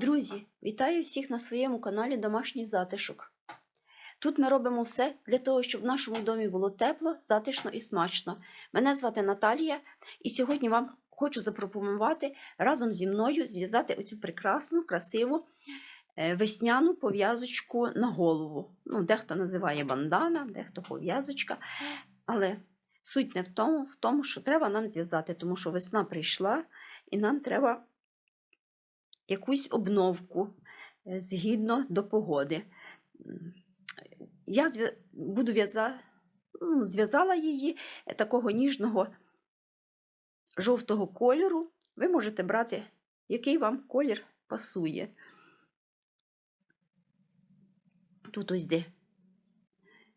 Друзі, вітаю всіх на своєму каналі Домашній затишок. Тут ми робимо все для того, щоб в нашому домі було тепло, затишно і смачно. Мене звати Наталія, і сьогодні вам хочу запропонувати разом зі мною зв'язати оцю прекрасну, красиву е, весняну пов'язочку на голову. Ну, дехто називає бандана, дехто пов'язочка. Але суть не в тому, в тому, що треба нам зв'язати, тому що весна прийшла, і нам треба якусь обновку е, згідно до погоди. Я буду в'яза... ну, зв'язала її е, такого ніжного жовтого кольору. Ви можете брати, який вам колір пасує. Тут ось де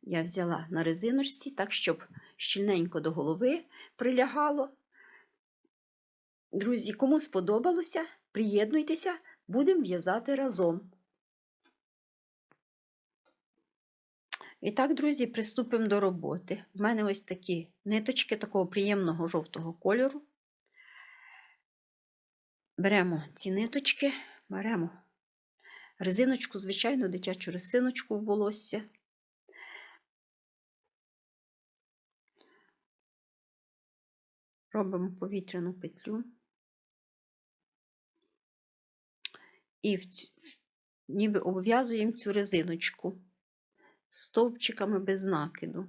я взяла на резиночці, так, щоб щільненько до голови прилягало. Друзі, кому сподобалося, приєднуйтеся, будемо в'язати разом. І так, друзі, приступимо до роботи. У мене ось такі ниточки такого приємного жовтого кольору. Беремо ці ниточки, беремо резиночку, звичайну дитячу резиночку в волосся. Робимо повітряну петлю. І в ць- ніби обв'язуємо цю резиночку стовпчиками без накиду.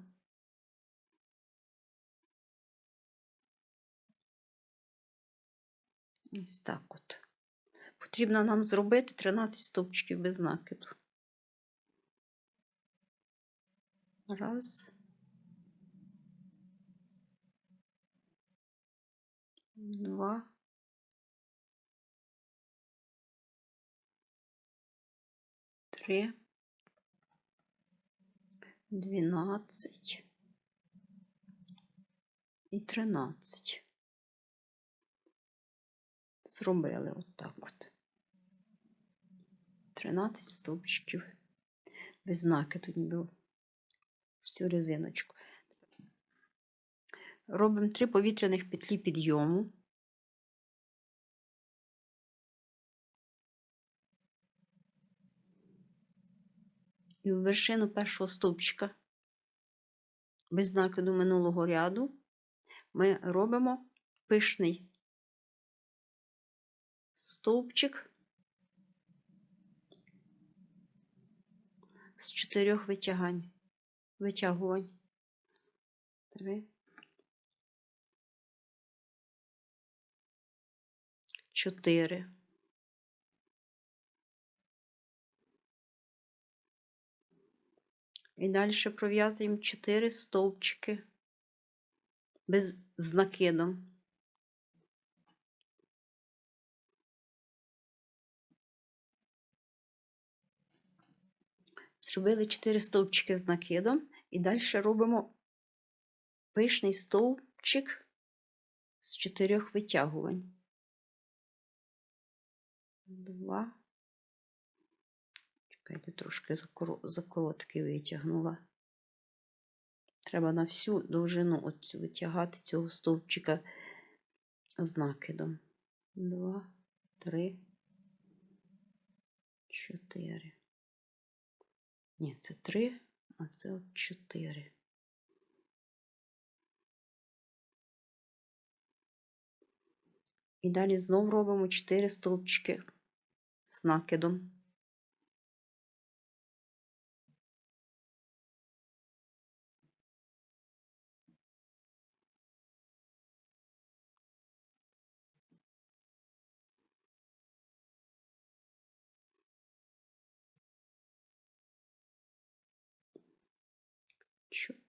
Ось так от. Потрібно нам зробити 13 стовпчиків без накиду. Раз. Два. Три. Дванадцять. І тринадцять. Зробили отак от. 13 стовпчиків без накиду ніби в цю резиночку. Робимо три повітряних петлі підйому. І в вершину першого стовпчика без накиду минулого ряду ми робимо пишний стовпчик з чотирьох витягань. Витягувань. Три. Чотири. І далі пров'язуємо 4 стовпчики без з накидом. Зробили 4 стовпчики з накидом і далі робимо пишний стовпчик з чотирьох витягувань. Два. Чекайте, трошки закоро- закоротки витягнула. Треба на всю довжину витягати цього стовпчика з накидом. Два, три, чотири. Ні, це три, а це от чотири. І далі знову робимо чотири стовпчики з накидом.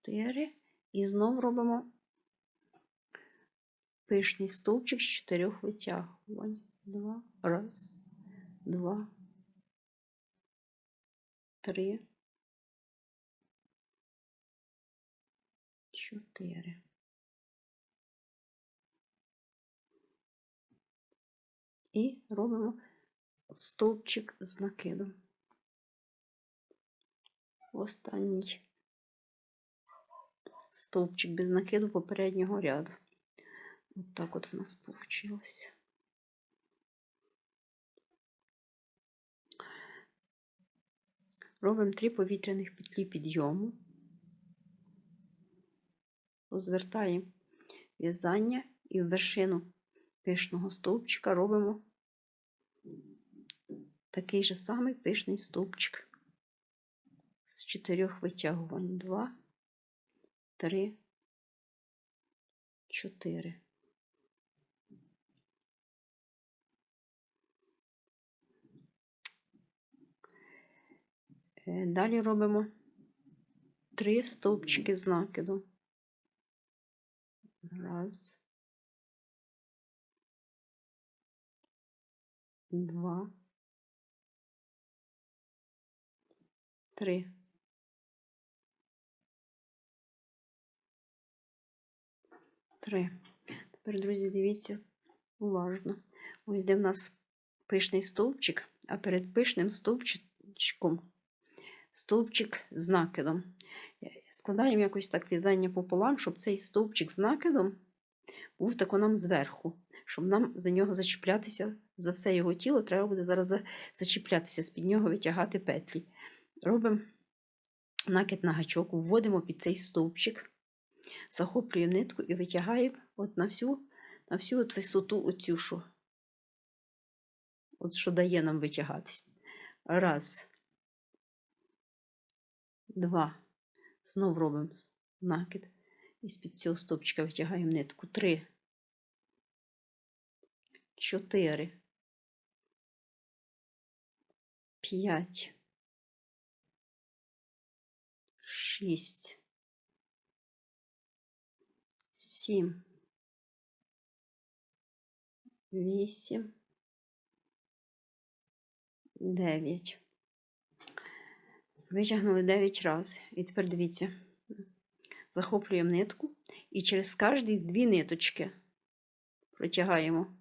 Чотири. І знов робимо пишний стовпчик з чотирьох витягувань. Два. Раз, два, три, чотири. І робимо стовпчик з накидом. Останній стовпчик без накиду попереднього ряду. От так от в нас вийшло. Робимо три повітряних петлі підйому. Розвертаємо в'язання і в вершину пишного стовпчика робимо такий же самий пишний стовпчик з чотирьох витягувань. Два, три, чотири. Е, Далі робимо три стовпчики з накиду. Раз. Два. Три. Три. Тепер, друзі, дивіться уважно. Ось де в нас пишний стовпчик, а перед пишним стовпчиком стовпчик з накидом. Складаємо якось так в'язання пополам, щоб цей стовпчик з накидом був тако нам зверху, щоб нам за нього зачіплятися, за все його тіло треба буде зараз зачіплятися, з-під нього витягати петлі. Робимо накид на гачок, вводимо під цей стовпчик, захоплюємо нитку і витягаємо от на всю, на всю от висоту оцю, от що дає нам витягатись. Раз. Два. Знов робимо накид. І з-під цього стовпчика витягаємо нитку. Три. Чотири. П'ять. Шість. Сім. Вісім. Дев'ять. Витягнули 9 разів. І тепер дивіться, захоплюємо нитку і через кожні дві ниточки протягаємо.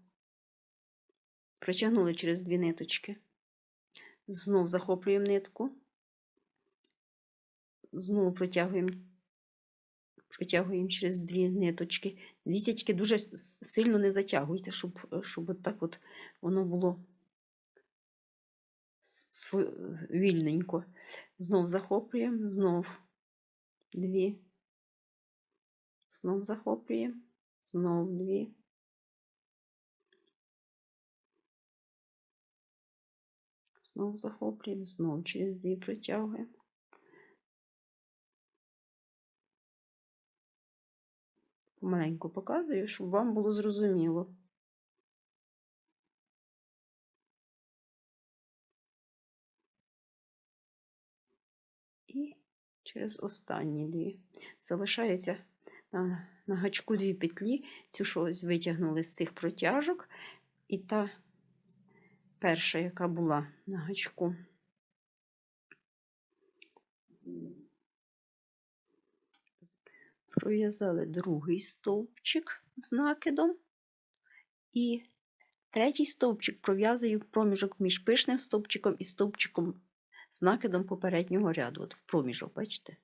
Протягнули через дві ниточки. Знов захоплюємо нитку. Знову протягуємо, протягуємо через дві ниточки. Дивіться, тільки дуже сильно не затягуйте, щоб, щоб от так от воно було вільненько. Знов захоплюємо, знов дві, знов захоплюємо, знов дві. Знов захоплюємо, знов через дві протягуємо. Помаленьку показую, щоб вам було зрозуміло. І через останні дві. Залишається на, на гачку дві петлі, цю що витягнули з цих протяжок, і та перша, яка була на гачку. Пров'язали другий стовпчик з накидом, і третій стовпчик пров'язую проміжок між пишним стовпчиком і стовпчиком з накидом попереднього ряду. От в проміжок, бачите?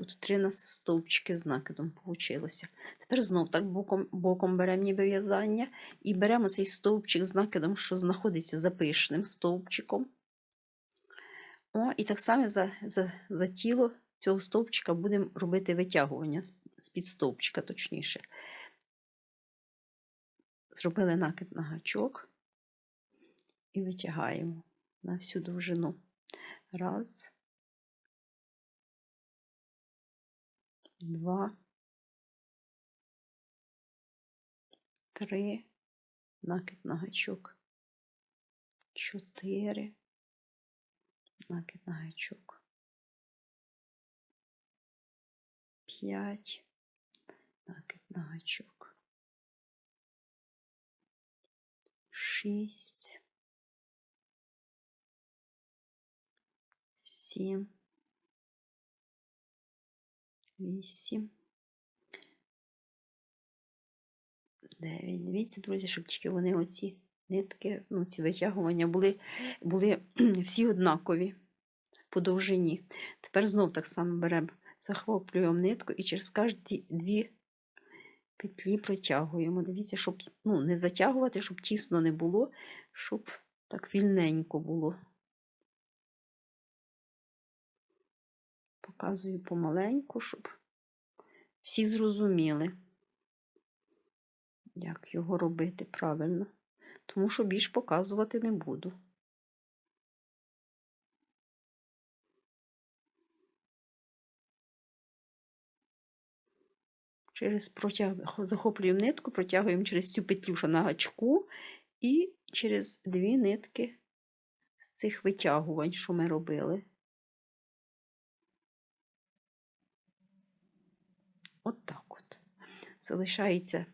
Тут три нас стовпчики з накидом вийшло. Тепер знов так боком, боком беремо ніби в'язання і беремо цей стовпчик з накидом, що знаходиться за пишним стовпчиком. О, і так само за, за, за тіло цього стовпчика будемо робити витягування з-під стовпчика, точніше. Зробили накид на гачок і витягаємо на всю довжину. Раз, два, три, накид на гачок, чотири, накид на гачок, п'ять, накид на гачок, шість, сім, вісім, дев'ять. Дивіться, друзі, щоб тільки вони оці нитки, ну, ці витягування були, були всі однакові по довжині. Тепер знов так само беремо, захоплюємо нитку і через кожні дві петлі протягуємо. Дивіться, щоб ну, не затягувати, щоб тісно не було, щоб так вільненько було. Показую помаленьку, щоб всі зрозуміли, як його робити правильно. Тому що більш показувати не буду. Через протяг... захоплюємо нитку, протягуємо через цю петлю, що на гачку, і через дві нитки з цих витягувань, що ми робили. От так от. Залишається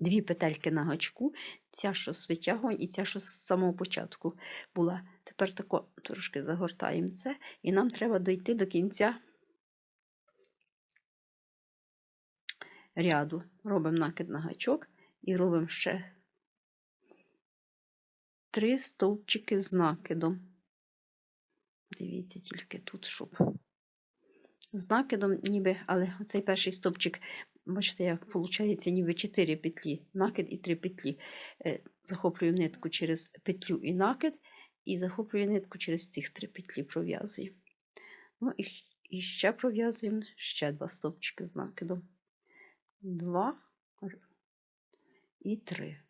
дві петельки на гачку, ця, що з витягувань, і ця, що з самого початку була. Тепер тако трошки загортаємо це, і нам треба дойти до кінця ряду. Робимо накид на гачок і робимо ще три стовпчики з накидом. Дивіться, тільки тут, щоб з накидом, ніби, але оцей перший стовпчик, бачите, як виходить, ніби 4 петлі, накид і 3 петлі. Е, Захоплюю нитку через петлю і накид, і захоплюю нитку через цих 3 петлі пров'язую. Ну і, і ще пров'язуємо ще два стовпчики з накидом. Два і три.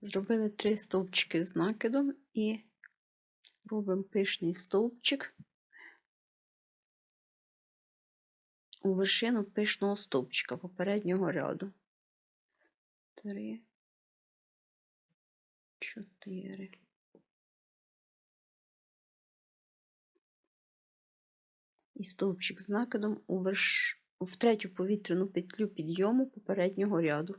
Зробили три стовпчики з накидом і робимо пишний стовпчик у вершину пишного стовпчика попереднього ряду. Три, чотири. І стовпчик з накидом у верш... в третю повітряну петлю підйому попереднього ряду.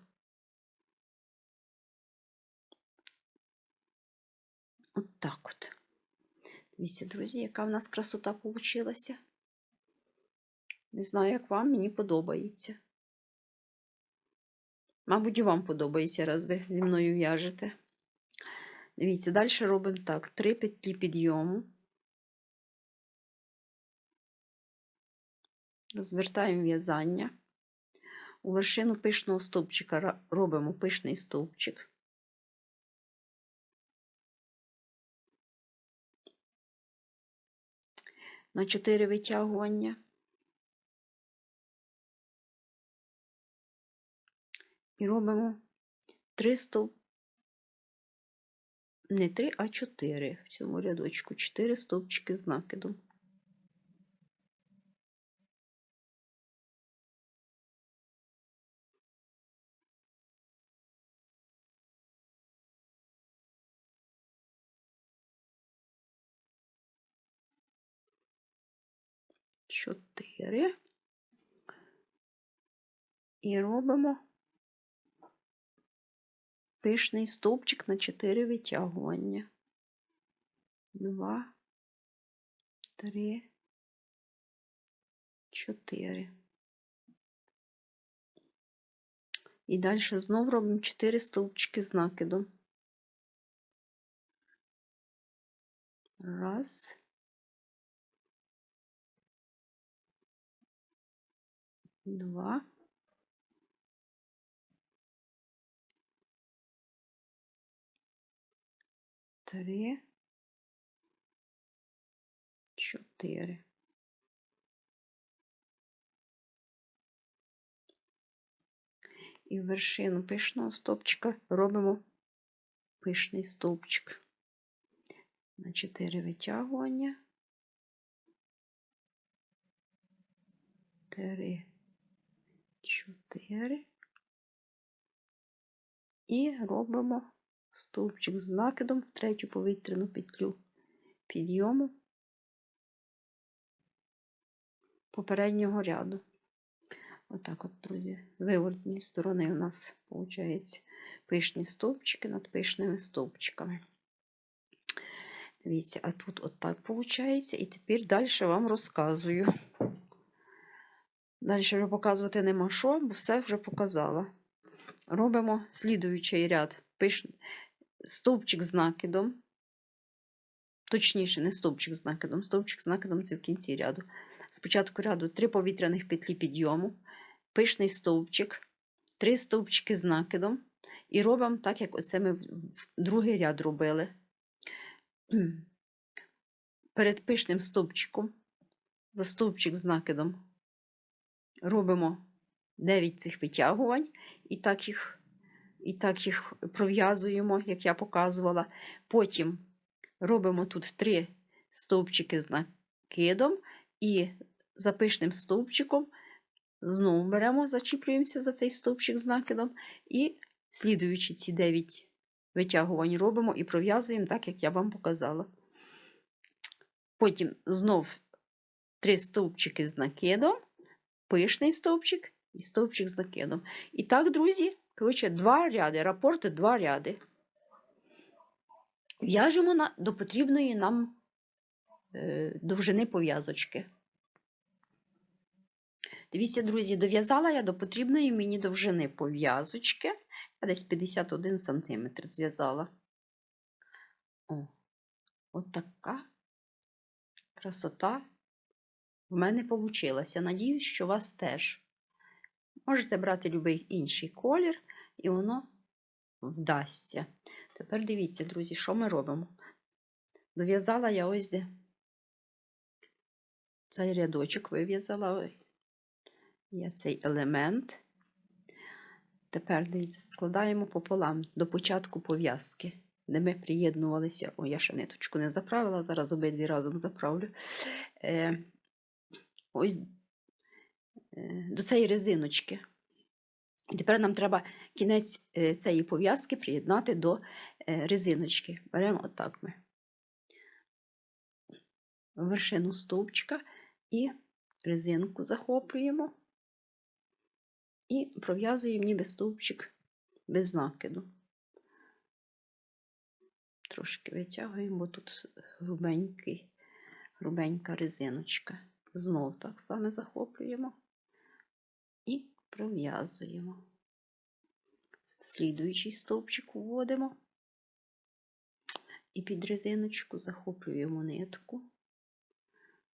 От так от. Дивіться, друзі, яка в нас красота получилася. Не знаю, як вам, мені подобається. Мабуть, і вам подобається, раз ви зі мною в'яжете. Дивіться, далі робимо так: три петлі підйому. Розвертаємо в'язання. У вершину пишного стовпчика робимо пишний стовпчик. На 4 витягування. І робимо 3 стовп, не 3, а 4 в цьому рядочку, 4 стовпчики з накидом. Чотири. І робимо пишний стовпчик на 4 витягування. Два, три, чотири. І далі знову робимо 4 стовпчики з накидом. Раз. Два. Три. Чотири. І вершину пишного стовпчика робимо пишний стовпчик на 4 витягування. Три, чотири. І робимо стовпчик з накидом в третю повітряну петлю підйому попереднього ряду. Отак от, друзі, з виворотньої сторони у нас виходить пишні стовпчики над пишними стовпчиками. Дивіться, а тут отак виходить. І тепер далі вам розказую. Далі вже показувати нема що, бо все вже показала. Робимо слідуючий ряд. Пиш... Стовпчик з накидом. точніше, не стовпчик з накидом. Стовпчик з накидом це в кінці ряду. Спочатку ряду три повітряних петлі підйому, пишний стовпчик, три стовпчики з накидом. І робимо так, як оце ми в другий ряд робили. Перед пишним стовпчиком, за стовпчик з накидом, робимо 9 цих витягувань, і так їх, і так їх пров'язуємо, як я показувала. Потім робимо тут 3 стовпчики з накидом, і за пишним стовпчиком знову беремо, зачіплюємося за цей стовпчик з накидом, і слідуючи ці 9 витягувань робимо і пров'язуємо так, як я вам показала. Потім знов 3 стовпчики з накидом, пишний стовпчик і стовпчик з накидом. І так, друзі, коротше, два ряди, рапорти два ряди. В'яжемо на, до потрібної нам е, довжини пов'язочки. Дивіться, друзі, дов'язала я до потрібної мені довжини пов'язочки. Я десь 51 см зв'язала. О, от така красота в мене вийшла. Надіюсь, що у вас теж. Можете брати будь-який інший колір, і воно вдасться. Тепер дивіться, друзі, що ми робимо. Дов'язала я ось де цей рядочок вив'язала я цей елемент. Тепер дивіться, складаємо пополам до початку пов'язки, де ми приєднувалися. О, я ще ниточку не заправила, зараз обидві разом заправлю. Ось е, до цієї резиночки. І тепер нам треба кінець е, цієї пов'язки приєднати до е, резиночки. Беремо отак ми вершину стовпчика і резинку захоплюємо і пров'язуємо ніби стовпчик без накиду. Трошки витягуємо, бо тут грубенький, грубенька резиночка. Знов так само захоплюємо і пров'язуємо. В слідуючий стовпчик вводимо і під резиночку захоплюємо нитку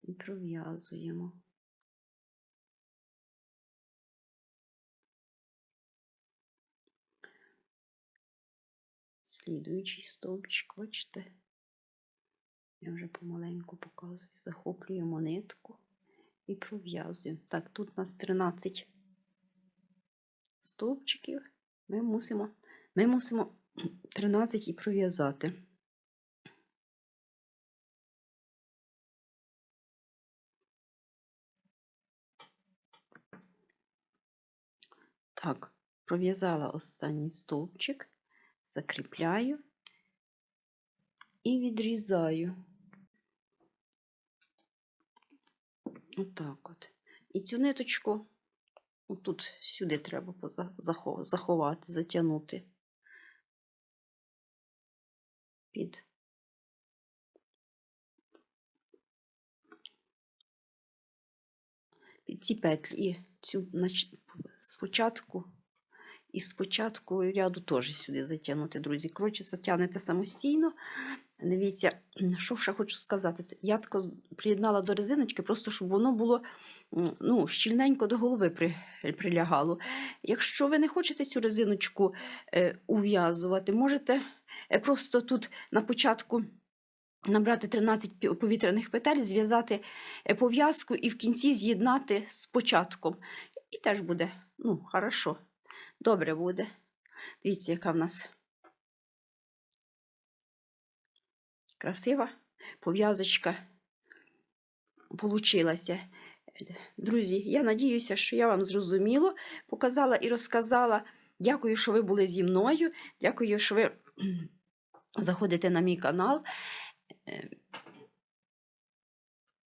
і пров'язуємо. Слідуючий стовпчик, бачите, я вже помаленьку показую, захоплюємо нитку і пров'язуємо. Так, тут у нас 13 стовпчиків, ми мусимо, ми мусимо 13 і пров'язати. Так, пров'язала останній стовпчик, закріпляю і відрізаю. Отак от. І цю ниточку тут сюди треба заховати, затягнути під під ці петлі. І цю спочатку і спочатку ряду теж сюди затягнути, друзі. Коротше, затягнете самостійно. Дивіться, що ще хочу сказати. Я тако приєднала до резиночки, просто щоб воно було ну, щільненько до голови при, прилягало. Якщо ви не хочете цю резиночку е, ув'язувати, можете е, просто тут на початку. Набрати 13 повітряних петель, зв'язати е, пов'язку і в кінці з'єднати з початком. І теж буде, ну, хорошо, добре буде. Дивіться, яка в нас красива пов'язочка получилася. Друзі, я надіюся, що я вам зрозуміло показала і розказала. Дякую, що ви були зі мною. Дякую, що ви заходите на мій канал. Е,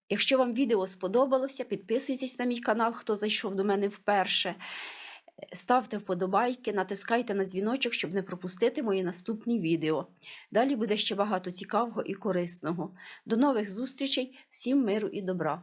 Якщо вам відео сподобалося, підписуйтесь на мій канал, хто зайшов до мене вперше. Ставте вподобайки, натискайте на дзвіночок, щоб не пропустити мої наступні відео. Далі буде ще багато цікавого і корисного. До нових зустрічей, всім миру і добра!